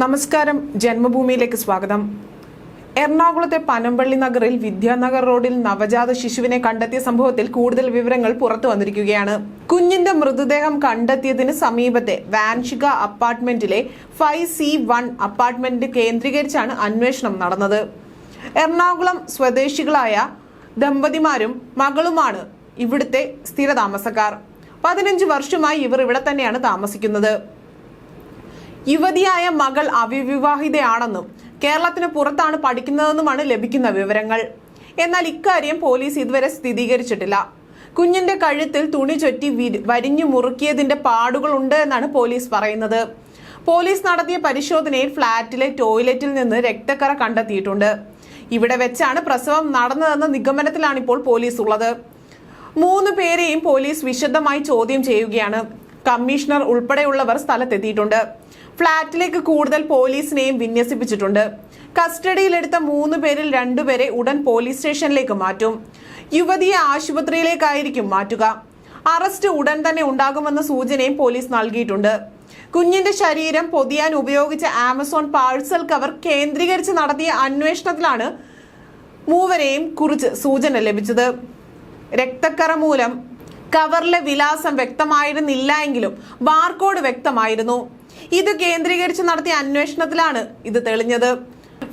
നമസ്കാരം. ജന്മഭൂമിയിലേക്ക് സ്വാഗതം. എറണാകുളത്തെ പനമ്പള്ളി നഗറിൽ വിദ്യാനഗർ റോഡിൽ നവജാത ശിശുവിനെ കണ്ടെത്തിയ സംഭവത്തിൽ കൂടുതൽ വിവരങ്ങൾ പുറത്തു വന്നിരിക്കുകയാണ്. കുഞ്ഞിന്റെ മൃതദേഹം കണ്ടെത്തിയതിന് സമീപത്തെ വാൻഷിക അപ്പാർട്ട്മെന്റിലെ ഫൈവ് സി വൺ അപ്പാർട്ട്മെന്റ് കേന്ദ്രീകരിച്ചാണ് അന്വേഷണം നടന്നത്. എറണാകുളം സ്വദേശികളായ ദമ്പതിമാരും മകളുമാണ് ഇവിടുത്തെ സ്ഥിരതാമസക്കാർ. പതിനഞ്ച് വർഷമായി ഇവർ ഇവിടെ തന്നെയാണ് താമസിക്കുന്നത്. യുവതിയായ മകൾ അവിവാഹിതയാണെന്നും കേരളത്തിന് പുറത്താണ് പഠിക്കുന്നതെന്നുമാണ് ലഭിക്കുന്ന വിവരങ്ങൾ. എന്നാൽ ഇക്കാര്യം പോലീസ് ഇതുവരെ സ്ഥിരീകരിച്ചിട്ടില്ല. കുഞ്ഞിന്റെ കഴുത്തിൽ തുണി ചുറ്റി വരിഞ്ഞു മുറുക്കിയതിന്റെ പാടുകളുണ്ട് എന്നാണ് പോലീസ് പറയുന്നത്. പോലീസ് നടത്തിയ പരിശോധനയിൽ ഫ്ളാറ്റിലെ ടോയ്ലറ്റിൽ നിന്ന് രക്തക്കറ കണ്ടെത്തിയിട്ടുണ്ട്. ഇവിടെ വെച്ചാണ് പ്രസവം നടന്നതെന്ന നിഗമനത്തിലാണ് ഇപ്പോൾ പോലീസ് ഉള്ളത് മൂന്ന് പേരെയും പോലീസ് വിശദമായി ചോദ്യം ചെയ്യുകയാണ്. കമ്മീഷണർ ഉൾപ്പെടെയുള്ളവർ സ്ഥലത്തെത്തിയിട്ടുണ്ട്. ഫ്ളാറ്റിലേക്ക് കൂടുതൽ പോലീസിനെയും വിന്യസിപ്പിച്ചിട്ടുണ്ട്. കസ്റ്റഡിയിലെടുത്ത മൂന്ന് പേരിൽ രണ്ടുപേരെ ഉടൻ പോലീസ് സ്റ്റേഷനിലേക്ക് മാറ്റും. യുവതിയെ ആശുപത്രിയിലേക്കായിരിക്കും മാറ്റുക. അറസ്റ്റ് ഉടൻ തന്നെ ഉണ്ടാകുമെന്ന സൂചനയും പോലീസ് നൽകിയിട്ടുണ്ട്. കുഞ്ഞിന്റെ ശരീരം പൊതിയാൻ ഉപയോഗിച്ച ആമസോൺ പാഴ്സൽ കവർ കേന്ദ്രീകരിച്ച് നടത്തിയ അന്വേഷണത്തിലാണ് മൂവരെയും കുറിച്ച് സൂചന ലഭിച്ചത്. രക്തക്കറ മൂലം കവറിലെ വിലാസം വ്യക്തമായിരുന്നില്ല എങ്കിലും ബാർകോഡ് വ്യക്തമായിരുന്നു. ഇത് കേന്ദ്രീകരിച്ച് നടത്തിയ അന്വേഷണത്തിലാണ് ഇത് തെളിഞ്ഞത്.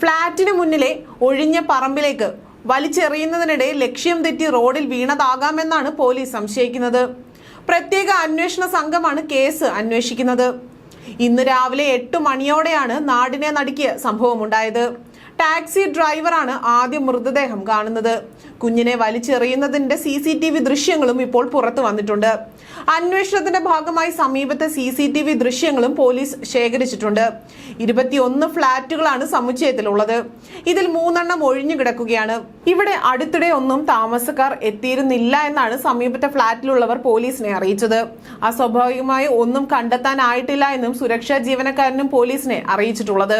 ഫ്ളാറ്റിന് മുന്നിലെ ഒഴിഞ്ഞ പറമ്പിലേക്ക് വലിച്ചെറിയുന്നതിനിടെ ലക്ഷ്യം തെറ്റി റോഡിൽ വീണതാകാമെന്നാണ് പോലീസ് സംശയിക്കുന്നത്. പ്രത്യേക അന്വേഷണ സംഘമാണ് കേസ് അന്വേഷിക്കുന്നത്. ഇന്ന് രാവിലെ എട്ട് മണിയോടെയാണ് നാടിനെ നടുക്കിയ സംഭവമുണ്ടായത്. ടാക്സി ഡ്രൈവറാണ് ആദ്യം മൃതദേഹം കാണുന്നത്. കുഞ്ഞിനെ വലിച്ചെറിയുന്നതിന്റെ സി സി ടി വി ദൃശ്യങ്ങളും ഇപ്പോൾ പുറത്തു വന്നിട്ടുണ്ട്. അന്വേഷണത്തിന്റെ ഭാഗമായി സമീപത്തെ സി സി ടി വി ദൃശ്യങ്ങളും പോലീസ് ശേഖരിച്ചിട്ടുണ്ട്. ഇരുപത്തിയൊന്ന് ഫ്ളാറ്റുകളാണ് സമുച്ചയത്തിലുള്ളത്. ഇതിൽ മൂന്നെണ്ണം ഒഴിഞ്ഞു കിടക്കുകയാണ്. ഇവിടെ അടുത്തിടെ ഒന്നും താമസക്കാർ എത്തിയിരുന്നില്ല എന്നാണ് സമീപത്തെ ഫ്ളാറ്റിലുള്ളവർ പോലീസിനെ അറിയിച്ചത്. അസ്വാഭാവികമായി ഒന്നും കണ്ടെത്താനായിട്ടില്ല എന്നും സുരക്ഷാ ജീവനക്കാരനും പോലീസിനെ അറിയിച്ചിട്ടുള്ളത്.